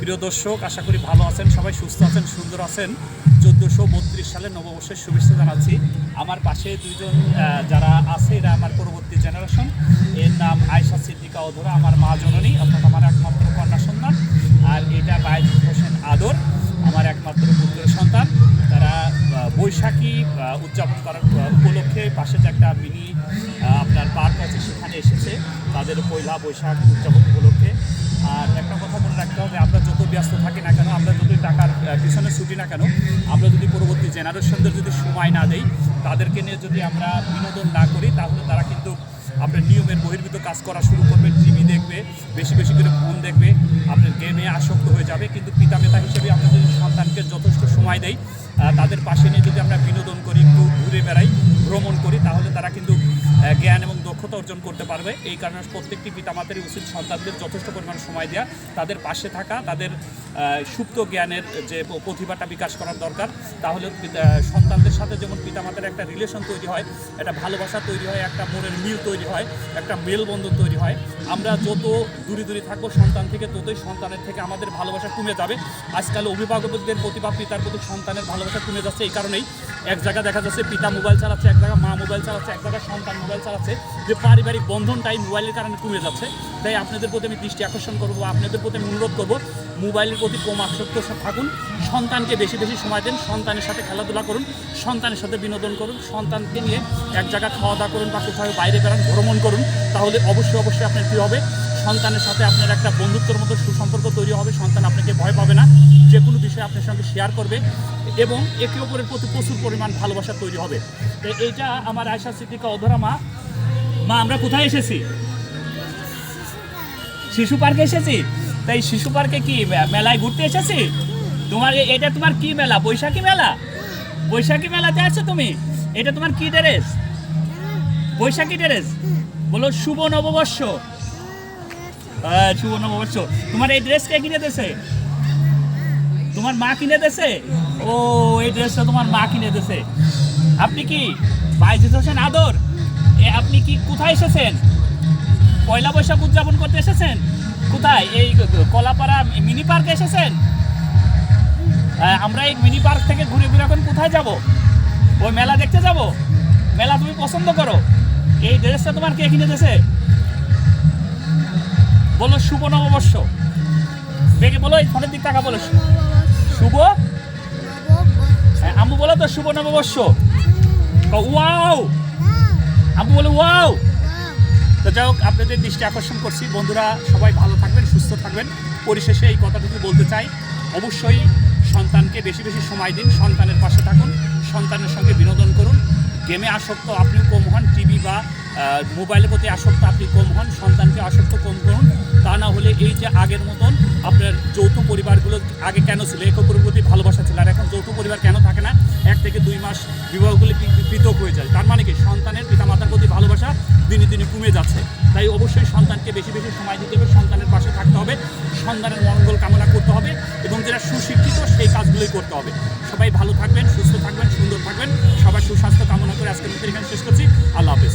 প্রিয় দর্শক আশা করি ভালো আছেন সবাই সুস্থ আছেন সুন্দর আছেন। চোদ্দোশো বত্রিশ সালে নববর্ষের শুভেচ্ছা জানাচ্ছি। আমার পাশে দুইজন আহ, যারা আছে এরা আমার পরবর্তী জেনারেশন। এর নাম আয়সা সিদ্দিকা অধরা আমার মা জননী অর্থাৎ আমার একমাত্র কন্যা সন্তান। আর এটা বাইজুল হোসেন আদর আমার একমাত্র পুত্রের সন্তান। তারা বৈশাখী উদযাপন করার উপলক্ষে পাশে যে একটা মিনি আপনার পার্ক আছে সেখানে এসেছে। তাদের পয়লা বৈশাখ উদযাপন উপলক্ষে। আর একটা কথা মনে রাখতে হবে, আমরা যত ব্যস্ত থাকি না কেন, আমরা যদি টাকার পিছনে ছুটি না কেন, আমরা যদি পরবর্তী জেনারেশনদের যদি সময় না দেই, তাদেরকে নিয়ে যদি আমরা বিনোদন না করি, তাহলে তারা কিন্তু আপনার নিয়মের বহির্ভূত কাজ করা শুরু করবে, টিভি দেখবে, বেশি বেশি করে ফোন দেখবে, আপনার গেমে আসক্ত হয়ে যাবে। কিন্তু পিতামাতা হিসেবে আমরা যদি সন্তানকে যথেষ্ট সময় দেই তাদের পাশে নিয়ে যদি আমরা বিনোদন করি, একটু ঘুরে বেড়াই, ভ্রমণ করি, তাহলে তারা কিন্তু জ্ঞান এবং দক্ষতা অর্জন করতে পারবে। এই কারণে প্রত্যেকটি পিতামাতারই উচিত সন্তানদের যথেষ্ট পরিমাণ সময় দেওয়া তাদের পাশে থাকা, তাদের সুপ্ত জ্ঞানের যে প্রতিভাটা বিকাশ করার দরকার, তাহলে সন্তানদের সাথে যেমন পিতামাতার একটা রিলেশন তৈরি হয়, একটা ভালোবাসা তৈরি হয়, একটা মনের মিল তৈরি হয়, একটা মেলবন্ধন তৈরি হয়, আমরা যত দূরে দূরে থাকব সন্তান থেকে, ততই সন্তানের থেকে আমাদের ভালোবাসা কমে যাবে। আজকাল অভিভাবকদের প্রতি বা পিতার প্রতি সন্তানের ভালোবাসা কমে যাচ্ছে এই কারণেই। এক জায়গায় দেখা যাচ্ছে পিতা মোবাইল চালাচ্ছে, এক জায়গায় মা মোবাইল চালাচ্ছে, এক জায়গায় সন্তান মোবাইল চালাচ্ছে। যে পারিবারিক বন্ধনটাই মোবাইলের কারণে কমে যাচ্ছে। তাই আপনাদের প্রতি আমি দৃষ্টি আকর্ষণ করব, আপনাদের প্রতি আমি অনুরোধ করব, মোবাইলের প্রতি কম আসক্ত থাকুন, সন্তানকে বেশি বেশি সময় দেন, সন্তানের সাথে খেলাধুলা করুন, সন্তানের সাথে বিনোদন করুন, সন্তানকে নিয়ে এক জায়গায় খাওয়া দাওয়া করুন বা কোথাও বাইরে বেড়ান, ভ্রমণ করুন, তাহলে অবশ্যই অবশ্যই আপনার কী হবে? সন্তানের সাথে আপনার একটা বন্ধুত্বের মতো সুসম্পর্ক তৈরি হবে, সন্তান আপনাকে ভয় পাবে না, যে কোনো বিষয়ে আপনার সঙ্গে শেয়ার করবে এবং একে অপরের প্রতি প্রচুর পরিমাণ ভালোবাসা তৈরি হবে। তো এইটা আমার আয়সা সিদ্দিকা অধরা মা। মা, আমরা কোথায় এসেছি? শিশু পার্কে এসেছি? তাই শিশু পার্কে কি মেলায় ঘুরতে এসেছি? তোমার এটা তোমার কি মেলা? বৈশাখী মেলা? বৈশাখী মেলাতে আছো তুমি? এটা তোমার কি ড্রেস? বৈশাখী ড্রেস? বলো শুভ নববর্ষ। হ্যাঁ শুভ নববর্ষ। তোমার এই ড্রেস কে কিনে দিয়েছে? তোমার মা কিনে দিয়েছে? ও, এই ড্রেসটা তোমার মা কিনে দিয়েছে। আপনি কি বাইজিৎ হোসেন আদর? আপনি কি কোথায় এসেছেন? পয়লা বৈশাখ উদযাপন করতে এসেছেন? কোথায়? এই কলাপাড়া মিনি পার্কে এসেছেন? আহ, আমরা এই মিনি পার্ক থেকে ঘুরে ঘুরে এখন কোথায় যাব? ওই মেলা দেখতে যাব? মেলা তুমি পছন্দ করো। এই ড্রেসটা তোমার কে কিনে দিয়েছে? বলো শুভ নববর্ষ। বেগে বলো এই ফোনের দিক টাকা বলো। শুভ? হ্যাঁ, আম্মু বলো তো শুভ নববর্ষ। ওয়াও! আম্মু বলো ওয়াও! তো যাই হোক, আপনাদের দৃষ্টি আকর্ষণ করছি। বন্ধুরা, সবাই ভালো থাকবেন, সুস্থ থাকবেন। পরিশেষে এই কথাটুকু বলতে চাই। অবশ্যই সন্তানকে বেশি বেশি সময় দিন, সন্তানের পাশে থাকুন, সন্তানের সঙ্গে বিনোদন করুন। গেমে আসক্ত আপনিও কম হন, টিভি বা মোবাইলের প্রতি আসক্ত আপনি কম হন, সন্তানকে আসক্ত কম করুন। তা না হলে এই যে আগের মতন আপনার যৌথ পরিবারগুলো আগে কেন ছিল, এক অপরের প্রতি ভালোবাসা ছিল, আর এখন যৌথ পরিবার কেন মাস বিবাহগুলি পৃথক হয়ে যায়। তার মানে কি? সন্তানের পিতামাতার প্রতি ভালোবাসা দিনে দিনে কমে যাচ্ছে। তাই অবশ্যই সন্তানকে বেশি বেশি সময় দিতে হবে, সন্তানের পাশে থাকতে হবে, সন্তানের মঙ্গল কামনা করতে হবে এবং যারা সুশিক্ষিত সেই কাজগুলোই করতে হবে। সবাই ভালো থাকবেন, সুস্থ থাকবেন, সুন্দর থাকবেন। সবার সুস্বাস্থ্য কামনা করে আজকের মধ্যে এখানে শেষ করছি। আল্লাহ হাফেজ।